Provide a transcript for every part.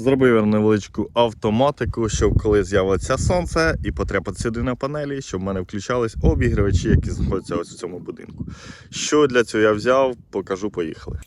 Зробив я невеличку автоматику, щоб коли з'явиться сонце і потрапити сюди на панелі, щоб в мене включались обігрівачі, які знаходяться ось в цьому будинку. Що для цього я взяв, покажу, поїхали.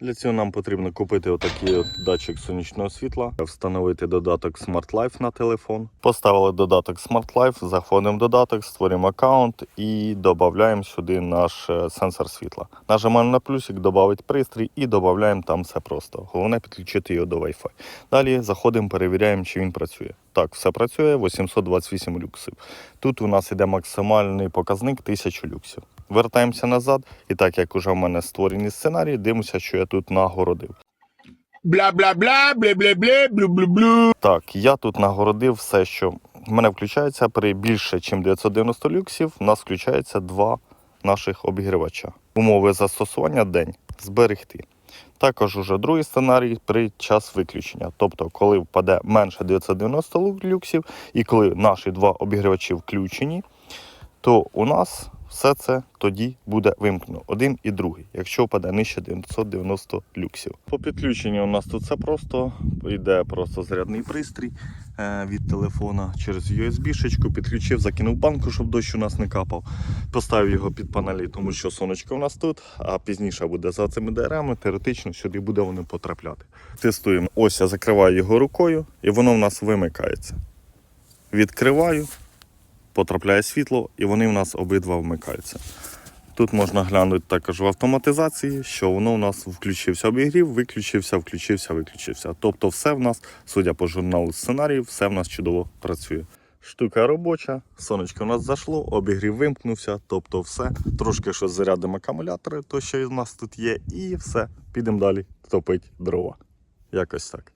Для цього нам потрібно купити отакий от датчик сонячного світла, встановити додаток Smart Life на телефон. Поставили додаток Smart Life, заходимо в додаток, створюємо аккаунт і додаємо сюди наш е, сенсор світла. Нажимаємо на плюсик, додати пристрій і додаємо там все просто. Головне підключити його до Wi-Fi. Далі заходимо, перевіряємо, чи він працює. Так, все працює 828 люксів. Тут у нас іде максимальний показник 1000 люксів. Вертаємося назад, і так як уже в мене створені сценарії, дивимося, що я тут нагородив. Бля бля бля бля бля бля блю блю блю. Так, я тут нагородив все, що в мене включається при більше, ніж 990 люксів. У нас включається два наших обігрівача. Умови застосування день зберегти. Також уже другий сценарій при час виключення. Тобто, коли впаде менше 990 люксів, і коли наші два обігрівачі включені, то у нас все це тоді буде вимкнено. Один і другий, якщо впаде нижче 990 люксів. По підключенню у нас тут все просто. Йде просто зарядний пристрій е, від телефона через USB-шечку, підключив, закинув банку, щоб дощ у нас не капав. Поставив його під панелі, тому що сонечко у нас тут, а пізніше буде за цими деревами, теоретично сюди буде воно потрапляти. Тестуємо. Ось я закриваю його рукою, і воно в нас вимикається. Відкриваю, потрапляє світло, і вони в нас обидва вмикаються. Тут можна глянути також в автоматизації, що воно у нас включився обігрів, виключився, включився, виключився. Тобто, все в нас, судя по журналу сценаріїв, все в нас чудово працює. Штука робоча, сонечко у нас зайшло, обігрів вимкнувся, тобто все. Трошки що зарядимо акумулятори, то що в нас тут є, і все. Підемо далі топити дрова. Якось так.